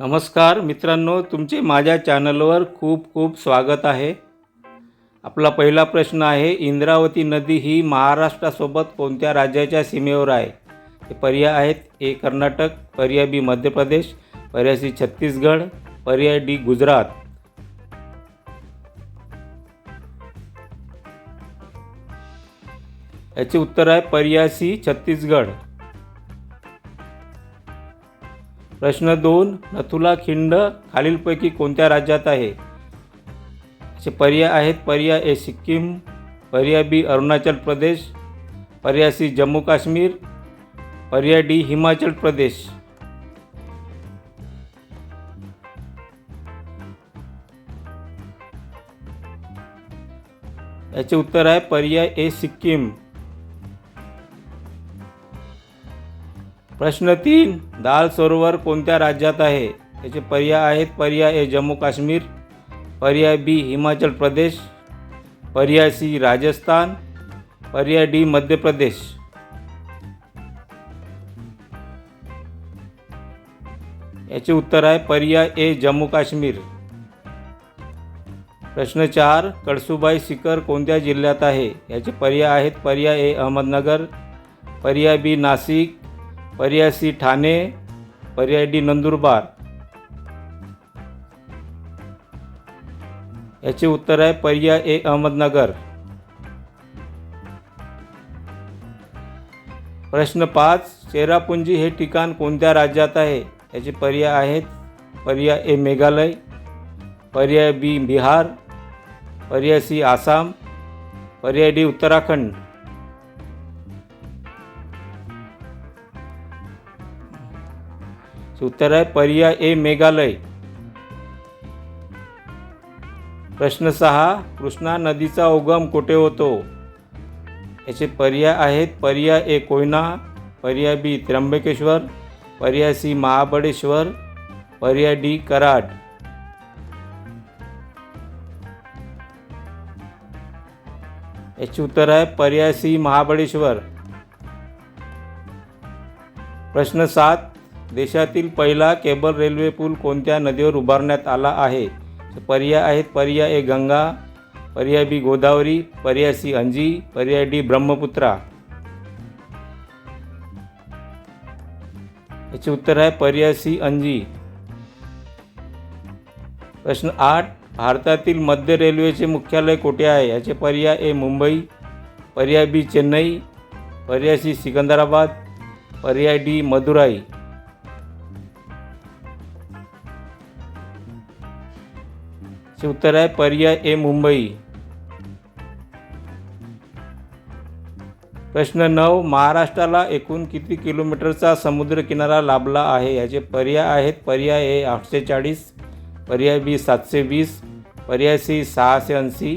नमस्कार मित्रांनो तुमचे माझ्या चॅनलवर खूप खूप स्वागत आहे. आपला पहिला प्रश्न आहे इंद्रावती नदी ही महाराष्ट्रासोबत कोणत्या राज्याच्या सीमेवर आहे? हे पर्याय आहेत ए कर्नाटक पर्याय बी मध्य प्रदेश पर्याय सी छत्तीसगड पर्याय डी गुजरात. याचे उत्तर आहे पर्याय सी छत्तीसगड. प्रश्न दोन नथुला खिंड खालीलपैकी कोणत्या राज्यात आहे? असे पर्याय आहेत. पर्याय ए सिक्कीम पर्याय बी अरुणाचल प्रदेश पर्याय सी जम्मू काश्मीर पर्याय डी हिमाचल प्रदेश. याचे उत्तर आहे पर्याय ए सिक्कीम. प्रश्न तीन दाल सरोवर कोणत्या राज्यात आहे? याचे पर्याय आहेत. पर्याय ए जम्मू काश्मीर. पर्याय बी हिमाचल प्रदेश. पर्याय सी राजस्थान. पर्याय डी मध्य प्रदेश. याचे उत्तर आहे पर्याय ए जम्मू काश्मीर. प्रश्न चार कळसुबाई शिखर कोणत्या जिल्ह्यात आहे? याचे पर्याय आहेत. पर्याय ए अहमदनगर. पर्याय बी नाशिक. पर्याय सी ठाणे पर्याय डी नंदुरबार. याचे उत्तर आहे पर्याय ए अहमदनगर. प्रश्न पाच चेरापुंजी हे ठिकाण कोणत्या राज्यात आहे? याचे पर्याय आहेत पर्याय ए मेघालय पर्याय बी बिहार पर्याय सी आसाम पर्याय डी उत्तराखंड. उत्तर आहे पर्याय ए मेघालय. प्रश्न सहा कृष्णा नदीचा उगम कुठे होतो? याचे पर्याय आहेत पर्याय ए कोयना पर्याय बी त्र्यंबकेश्वर पर्याय सी महाबळेश्वर पर्याय डी कराड. याचे उत्तर आहे पर्याय सी महाबळेश्वर. प्रश्न सात देशातील पहिला केबल रेल्वे पूल कोणत्या नदीवर उभारण्यात आला आहे? पर्याय आहेत पर्याय ए गंगा पर्याय बी गोदावरी पर्याय सी अंजी पर्याय डी ब्रह्मपुत्रा. याचे उत्तर आहे पर्याय सी अंजी. प्रश्न आठ भारतातील मध्य रेल्वेचे मुख्यालय कोठे आहे? याचे पर्याय ए मुंबई पर्याय बी चेन्नई पर्याय सी सिकंदराबाद पर्याय डी मदुराई. याचे उत्तर आहे पर्याय ए मुंबई. प्रश्न नऊ महाराष्ट्राला एकूण किती किलोमीटरचा समुद्रकिनारा लाभला आहे? याचे पर्याय आहेत पर्याय ए आठशे चाळीस पर्याय बी सातशे वीस पर्याय सी सहाशे ऐंशी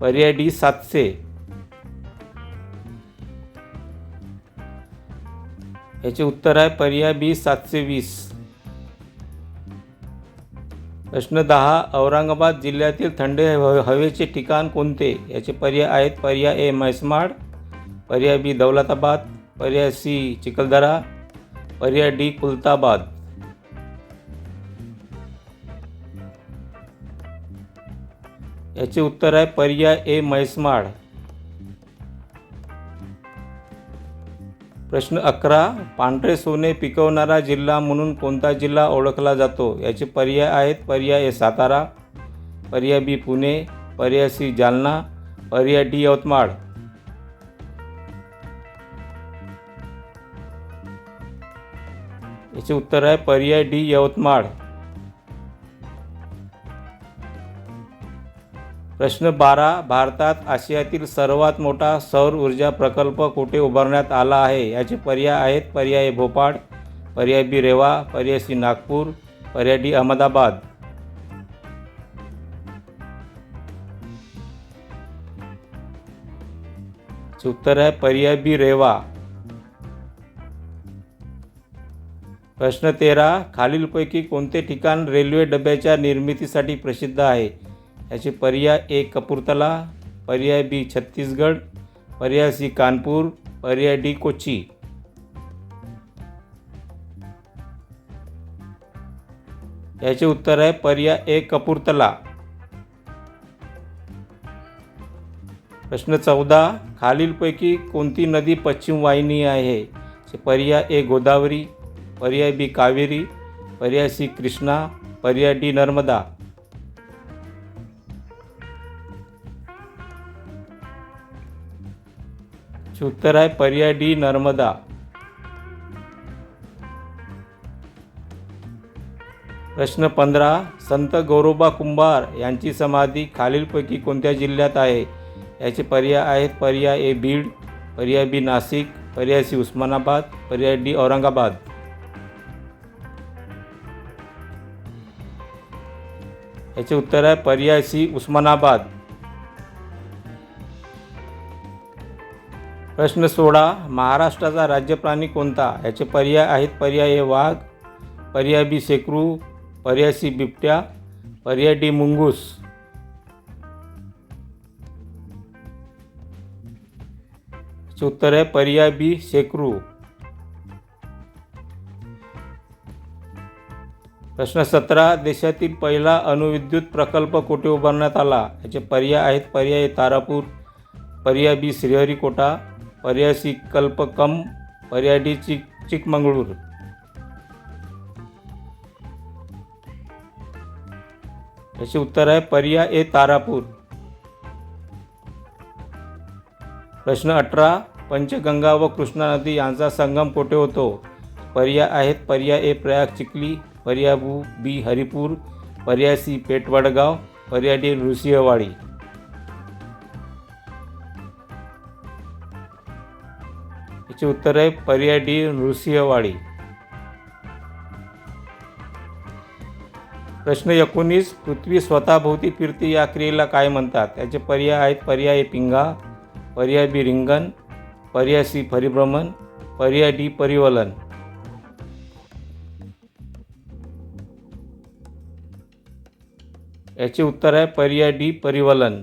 पर्याय डी सातशे. याचे उत्तर आहे पर्याय बी सातशे वीस प्रश्न दहा औरंगाबाद जिल्ह्यातील थंड हवे हवेचे ठिकाण कोणते? याचे पर्याय आहेत पर्याय ए म्हैसमाड पर्याय बी दौलताबाद पर्याय सी चिखलदरा पर्याय डी कुलताबाद. याचे उत्तर आहे पर्याय ए म्हैसमाड. प्रश्न अकरा पांढरे सोने पिकवणारा जिल्हा म्हणून कोणता जिल्हा ओळखला जातो? याचे पर्याय आहेत. पर्याय ए सातारा पर्याय बी पुणे पर्याय सी जालना पर्याय डी यवतमाळ. याचे उत्तर आहे पर्याय डी यवतमाळ. प्रश्न बारा भारतात आशियातील सर्वात मोठा सौर ऊर्जा प्रकल्प कुठे उभारण्यात आला आहे? याचे पर्याय आहेत. पर्याय भोपाळ पर्याय बी रेवा पर्याय सी नागपूर पर्याय डी अहमदाबाद. उत्तर आहे पर्याय बी रेवा. प्रश्न तेरा खालीलपैकी कोणते ठिकाण रेल्वे डब्याच्या निर्मितीसाठी प्रसिद्ध आहे? याचे पर्याय ए कपूरतला पर्याय बी छत्तीसगड पर्याय सी कानपूर पर्याय डी कोची याचे उत्तर आहे पर्याय ए कपूरतला. प्रश्न चौदा खालीलपैकी कोणती नदी पश्चिम वाहिनी आहे? पर्याय ए गोदावरी पर्याय बी कावेरी पर्याय सी कृष्णा पर्याय डी नर्मदा. याचे उत्तर आहे पर्याय डी नर्मदा. प्रश्न पंधरा संत गौरोबा कुंभार यांची समाधी खालीलपैकी कोणत्या जिल्ह्यात आहे? याचे पर्याय आहेत पर्याय ए बीड पर्याय बी नाशिक पर्याय सी उस्मानाबाद पर्याय डी औरंगाबाद. याचे उत्तर आहे पर्याय सी उस्मानाबाद. प्रश्न सोळा महाराष्ट्राचा राज्यप्राणी कोणता? याचे पर्याय आहेत पर्याय ए वाघ पर्याय बी शेकरू पर्याय सी बिबट्या पर्याय डी मुंगूस. उत्तर आहे पर्याय बी शेकरू. प्रश्न सतरा देशातील पहिला अणुविद्युत प्रकल्प कुठे उभारण्यात आला? याचे पर्याय आहेत पर्याय तारापूर पर्याय बी श्रीहरिकोटा पर्यासी कल्पकम पर्याडी चिक चिकमंगळूर. याचे उत्तर आहे पर्या ए तारापूर. प्रश्न अठरा पंचगंगा व कृष्णा नदी यांचा संगम कोठे होतो? पर्याय आहेत पर्याय ए प्रयाग चिखली पर्याय बू बी हरिपूर पर्याय सी पेटवडगाव पर्याय डी नृसिंहवाडी. याचे उत्तर आहे पर्याय डी नृसिंहवाडी. प्रश्न एकोणीस पृथ्वी स्वतःभोवती फिरते या क्रियेला काय म्हणतात? याचे पर्याय आहेत पर्याय पिंगा पर्याय बी रिंगण पर्याय सी परिभ्रमण पर्याय डी परिवलन. याचे उत्तर आहे पर्याय डी परिवलन.